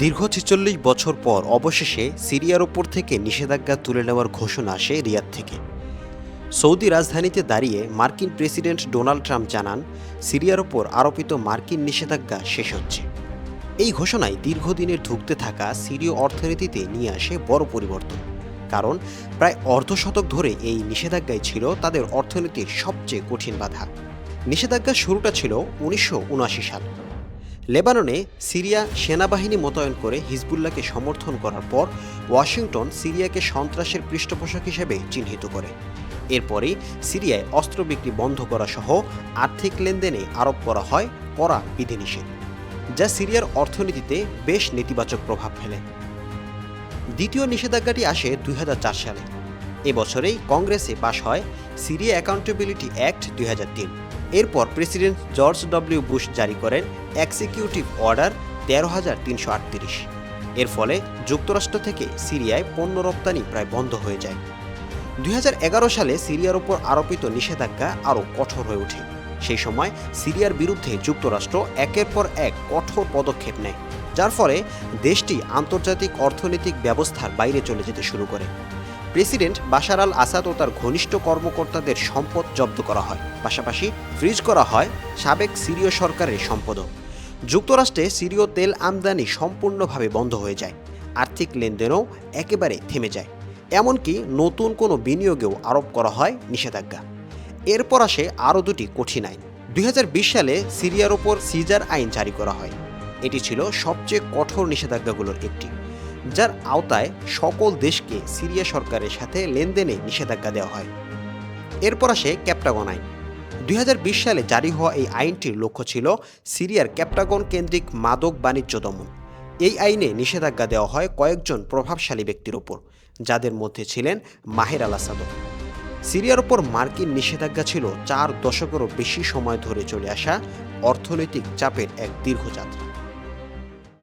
দীর্ঘ ছেচল্লিশ বছর পর অবশেষে সিরিয়ার ওপর থেকে নিষেধাজ্ঞা তুলে নেওয়ার ঘোষণা আসে রিয়াদ থেকে। সৌদি রাজধানীতে দাঁড়িয়ে মার্কিন প্রেসিডেন্ট ডোনাল্ড ট্রাম্প জানান, সিরিয়ার ওপর আরোপিত মার্কিন নিষেধাজ্ঞা শেষ হচ্ছে। এই ঘোষণায় দীর্ঘদিনের ধুঁকতে থাকা সিরীয় অর্থনীতিতে নিয়ে আসে বড় পরিবর্তন। কারণ, প্রায় অর্ধশতক ধরে এই নিষেধাজ্ঞাই ছিল তাদের অর্থনীতির সবচেয়ে কঠিন বাধা। নিষেধাজ্ঞার শুরুটা ছিল উনিশশো উনআশি সাল। লেবাননে সিরিয়া সেনাবাহিনী মোতায়েন করে হিজবুল্লাহকে সমর্থন করার পর ওয়াশিংটন সিরিয়াকে সন্ত্রাসের পৃষ্ঠপোষক হিসেবে চিহ্নিত করে। এরপরই সিরিয়ায় অস্ত্র বিক্রি বন্ধ করা সহ আর্থিক লেনদেনে আরোপ করা হয় কড়া বিধিনিষেধ, যা সিরিয়ার অর্থনীতিতে বেশ নেতিবাচক প্রভাব ফেলে। দ্বিতীয় নিষেধাজ্ঞাটি আসে দুই হাজার চার সালে। এবছরেই কংগ্রেসে পাশ হয় সিরিয়া অ্যাকাউন্টেবিলিটি অ্যাক্ট দুই হাজার তিন। এরপর প্রেসিডেন্ট জর্জ ডব্লিউ বুশ জারি করেন এক্সিকিউটিভ অর্ডার তেরো হাজার তিনশো আটত্রিশ। এর ফলে যুক্তরাষ্ট্র থেকে সিরিয়ায় পণ্য রপ্তানি প্রায় বন্ধ হয়ে যায়। দুই হাজার এগারো সালে সিরিয়ার ওপর আরোপিত নিষেধাজ্ঞা আরও কঠোর হয়ে ওঠে। সেই সময় সিরিয়ার বিরুদ্ধে যুক্তরাষ্ট্র একের পর এক কঠোর পদক্ষেপ নেয়, যার ফলে দেশটি আন্তর্জাতিক অর্থনৈতিক ব্যবস্থার বাইরে চলে যেতে শুরু করে। প্রেসিডেন্ট বাশার আল আসাদ ও তার ঘনিষ্ঠ কর্মকর্তাদের সম্পদ জব্দ করা হয়। পাশাপাশি ফ্রিজ করা হয় সাবেক সিরীয় সরকারের সম্পদও। যুক্তরাষ্ট্রে সিরীয় তেল আমদানি সম্পূর্ণভাবে বন্ধ হয়ে যায়। আর্থিক লেনদেনও একেবারে থেমে যায়। এমনকি নতুন কোনো বিনিয়োগেও আরোপ করা হয় নিষেধাজ্ঞা। এরপর আসে আরও দুটি কঠিন আইন। দুই হাজার বিশ সালে সিরিয়ার ওপর সিজার আইন জারি করা হয়। এটি ছিল সবচেয়ে কঠোর নিষেধাজ্ঞাগুলোর একটি। যার আওতায় সকল দেশকে সিরিয়া সরকারের সাথে লেনদেনে নিষেধাজ্ঞা দেওয়া হয়। এরপর আসে ক্যাপটাগন আইন। দুই হাজার বিশ সালে জারি হওয়া এই আইনটির লক্ষ্য ছিল সিরিয়ার ক্যাপটাগন কেন্দ্রিক মাদক বাণিজ্য দমন। এই আইনে নিষেধাজ্ঞা দেওয়া হয় কয়েকজন প্রভাবশালী ব্যক্তির ওপর যাদের মধ্যে ছিলেন মাহের আল আসাদও। সিরিয়ার ওপর মার্কিন নিষেধাজ্ঞা ছিল চার দশকেরও বেশি সময় ধরে চলে আসা অর্থনৈতিক চাপের এক দীর্ঘ যাত্রা